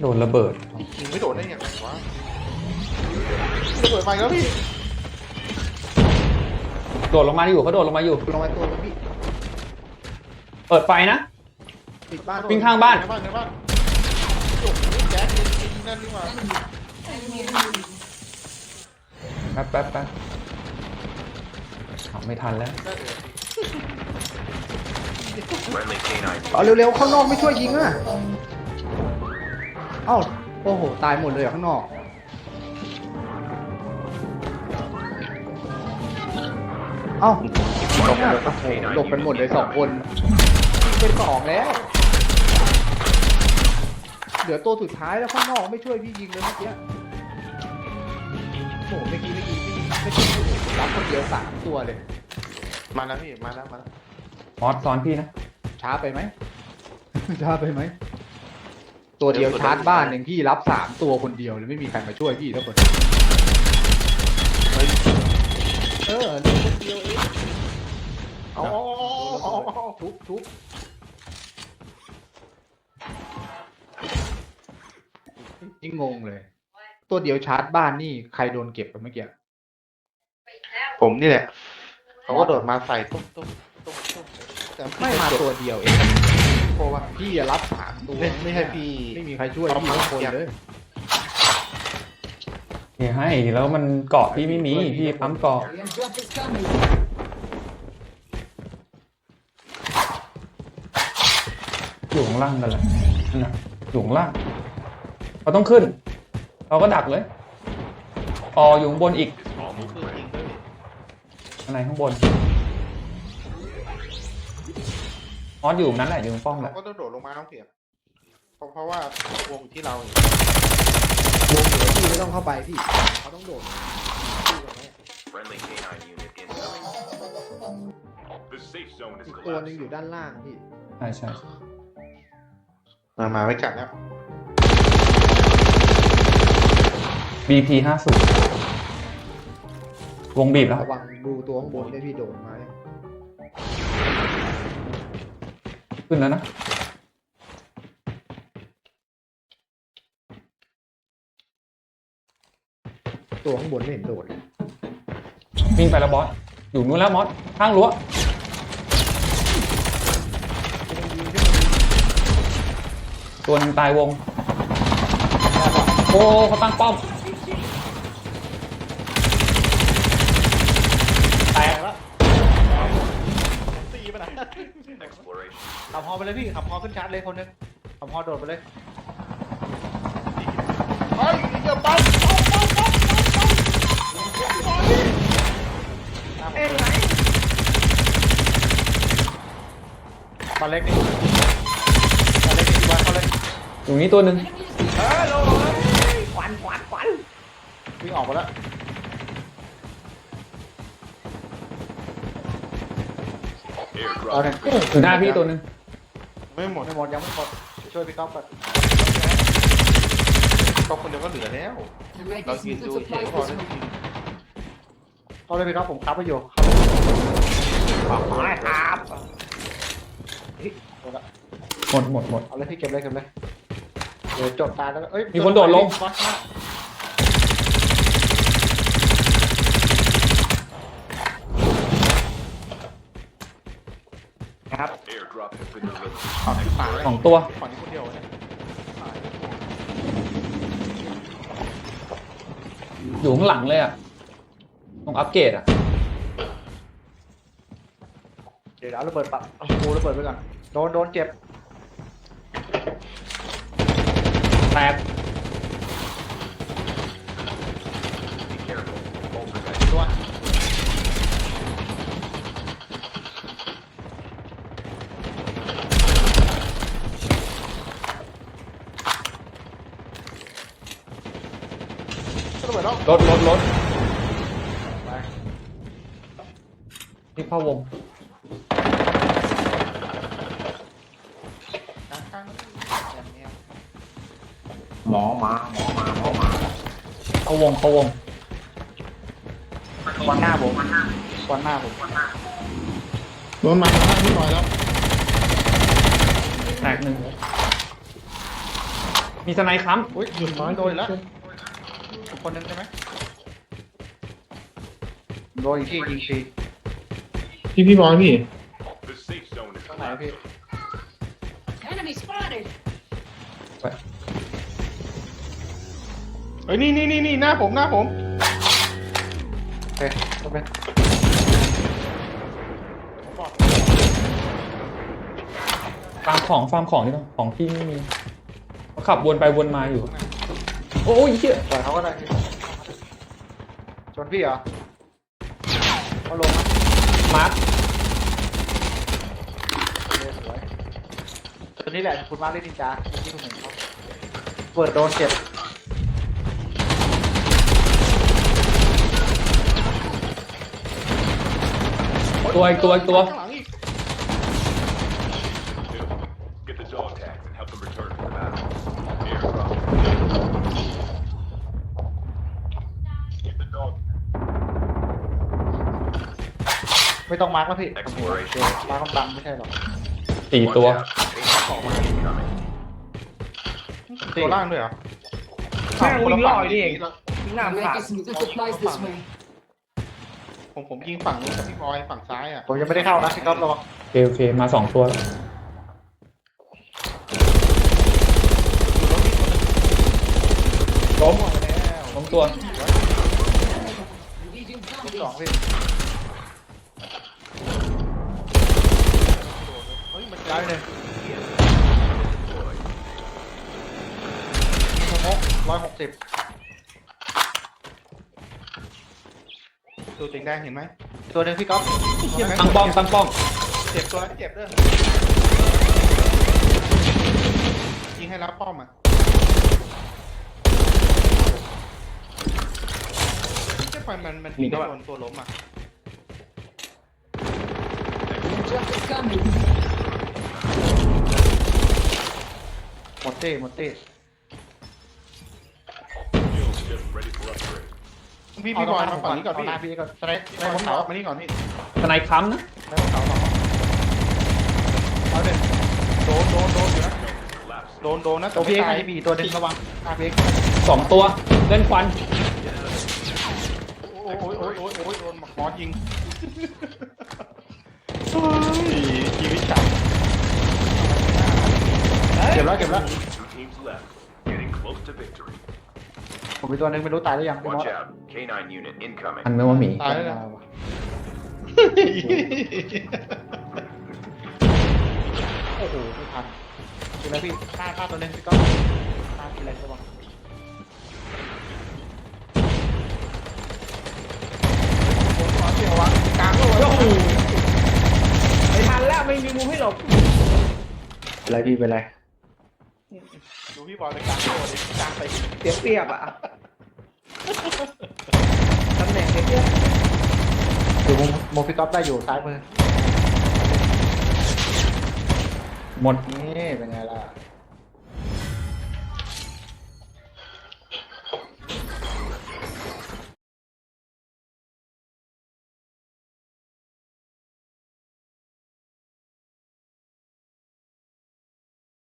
โดนระเบิด ยิงไม่โดนได้ยังไงวะระเบิดไปแล้วพี่โดดลงมาอยู่เขาโดดลงมาอยู่ ลงมาตัวนึงพี่เปิดไฟนะ ปิดบ้านวิ่งข้างบ้าน ในบ้านในบ้านโอ้โหแจ๊คยิงยิงนั่นนี่หว่าแป๊บแป๊บแป๊บขับไม่ทันแล้ว ได้เลย Friendly canine. เอาเร็วๆข้างนอกไม่ช่วยยิงอะ เอ้าโอ้โห ตายหมดเลยอะข้างนอก เอ้าโอ้โหหลบกันหมดเลยสองคนเป็นสองแล้ว เหลือตัวสุดท้ายแล้วข้างนอกไม่ช่วยพี่ยิงเลยเมื่อกี้ โอ้โหเมื่อกี้ไม่ยิงไม่ยิงไม่ช่วยพี่รับคนเดียวสามตัวเลย มาแล้วพี่ มาแล้ว มาแล้ว มอสซ้อนพี่นะ ช้าไปไหม ช้าไปไหม ตัวเดียวชาร์จบ้านหนึ่งพี่รับสามตัวคนเดียวเลยไม่มีใครมาช่วยพี่แล้วคนเฮ้ยเออหนึ่งคนเดียวเองเอาเอาเอาเอาเอาทุบทุบนี่งงเลย ตัวเดียวชาร์จบ้านนี่ใครโดนเก็บไปเมื่อกี้ผมนี่แหละเขาก็โดดมาใส่ตุ้มตุ้มตุ้มตุ้ม แต่ไม่มาตัวเดียวเองเพราะว่าพี่อะรับสามตัวไม่ไม่ให้พี่ไม่มีใครช่วยพี่สักคนเลยพี่ให้แล้วมันเกาะพี่ไม่มีพี่ปั๊มเกาะอยู่ข้างล่างกันแหละนั่นน่ะอยู่ข้างล่างเราต้องขึ้น เราก็ดักเลยอออยู่ข้างบนอีกนี่คือยิงด้วยข้างในข้างบน ออสอยู่นั้นแหละอยู่ตรงป้อมแหเขาละก็ต้องโดดลงมาน้องเพียรเพราะเพราะว่าวงอยู่ที่เราเนี่ยวงเหลือพี่ไม่ต้องเข้าไปพี่เขาต้องโดด Friendly canine unit incoming. The safe zone is อีกตัวหนึง collapsing. อยู่ด้านล่างพี่ใช่ใช่มามาไม่กัดแล้วบีพีห้าสิบวงบีบแล้ว ระวังดูตัวข้างบนด้วยพี่โดดมาเขึ้นแล้วนะ ตัวข้างบนไม่เห็นโดดเลยวิ่งไปแล้วบอส อยู่นู้นแล้วมอส ข้างรั้ว ตัวหนึงตายวง โอ้เขาตั้งป้อม แตกแล้วตีไปไหน Exploration. ขับฮ อไปเลยพี่ขับฮอขึ้นชาร์จเลยคนนึงขับฮอโดดไปเลยเฮ้ยอย่าไปตอนเล็กนี่ตอนเล็กนี่วัดเขาเลยอยู่นี้ตัวหนึ่งเออลงเลยควันควันควันวิ่งออกมาแล้วเอา Airdrop. หนึ่งอยู่หน้าพี่ตัวหนึ่ง ไม่หมดไม่หมดยังไม่หมดช่วยพี่ก๊อฟก่อนก็คนเดียวก็เหลือแล้ว เรายืนดูเฉยๆพอแล้วจริงเอาเลยพี่ก๊อฟผมคับไปอยู่ขับมาครับเฮ้ยหมดละหมดหมดหมดเอาเลยพี่เก็บเลยเก็บเลยเดี๋ยวจบตาแล้วก็เอ้ยมีคนโดดลงวัดมากนะครับ Airdrop has been delivered. ฝั่งนี้ตายแล้วสองตัว ฝั่งนี้คนเดียวเนี่ยอยู่ข้างหลังเลยอะ ตรงอัปเกรดอะ เดี๋ยวเอาระเบิดปะเอาปูระเบิดไปก่อน โดน โดนเจ็บ แตก Be careful. Poltergeist. ตัว ก็ระเบิ ดแล้วรถรถรถไปที่เข้าวงข้างๆอย่างเนี้ยหมอมาหมอมาหมอมาเข้าวงเข้าวงวันหน้าผมวันหน้าผมโดนมาข้างที่หน่อยแล้วแตกหนึ่งมีสไนค้อุ้ยหยุดไม้โดนอีกแล้วอีก คนนึงใช่ไหมโดนอีกที่ยิงฟรีพี่พี่บอยพี่ The safe zone is ตรงไหนพี่ Enemy spotted. เฮ้ยนี่นี่นี่นี่หน้าผมหน้าผม โอเคโอเคำฟาร์มของฟาร์มของนี่ต้องของที่ไม่มีเขาขับวนไปวนมาอยู่ โอ้ยเหี้ยปล่อยเขาก็ได้พี่ชนพี่เหรอเขาลงนะมาร์คเลยสวยตัวนี้แหละคุณมาเล่นนินจาที่คุณเห็นเขาเปิดโดนเจ็บตัวอีกตัวอีกตัว ข้างหลังอีก Get the dog tags and help them return to the battle. Airdrop. Get the dog ไม่ต้องมาร์กแล้วพี่ Exploration. มาร์กกำลังไม่ใช่หรอกสี่ Watch ตัว out. Incoming. Incoming. ตัวล่างด้วยเหรอแม่งวิ่งลอยนี่เอง Making some good supplies this way. ผมผมยิงฝั่งนู้นกับพี่บอยฝั่งซ้ายอะผมยังไม่ได้เข้านะพี่ก๊อฟระวังโอเคโอเค มาสองตัวแล้วล้มล้มตัว Legion สอง zombies. พี่ เฮ้ ยมันย้ายไปเลยสมกร้อยหกสิบตัวติงแดงเห็นไหมตัวหนึ่งพี่ก๊อฟตั้งป้อมตั้งป้อมเจ็บตัวแล้วเจ็บด้วยยิงให้รับป้อมอะเจ็บไปมันมันยิงโดนตัวล้มอะ Just is coming. หมดเต้หมดเต้ Shield ship ready for upgrade. พี่พี่บอยมาฝั่งนี้ก่อนเอาพี่หน้าพี่ก่อนสไลด์สไปไลด์บบนนเขาเขามานี่ก่อนพี่สไนค้ำนะสไลด์บนเขาสองเอาเด็ดโดนโดนโดนอยู่นะ Collapse. โดนโดนนะตัวพี่เอ็กไม่ซ์ตายให้บีตัวหนึ่งระวังหน้าพี่เอ็กซ์สองตัวเล่นควันโอ้ยโอ้ยโอ้ยโอ้ยโดนหมอยิง แล้วเก็บแล้ว Two teams left. Getting close to victory. ผมมีตัวหนึ่งไม่รู้ตายหรือยังพี่มอ Watch ส out. K9 unit incoming. อันไม่ว่าหมีตายแล้วนะโอ้โหไม่ทันกินอะไรพี่หน้าหน้าตัวหนึ่งพี่ก๊อฟหน้ากินอะไรระวังไม่ทันแล้วไม่มีมุมให้หลบอะไรพี่เป็นไร ดูพี่บอยไปกลางโลดกลางไปเสียเปรียบอะตำแหน่งเนี้ยอยู่มุมมุมพี่ก๊อฟได้อยู่ซ้ายมือหมดนี่เป็นไงล่ะ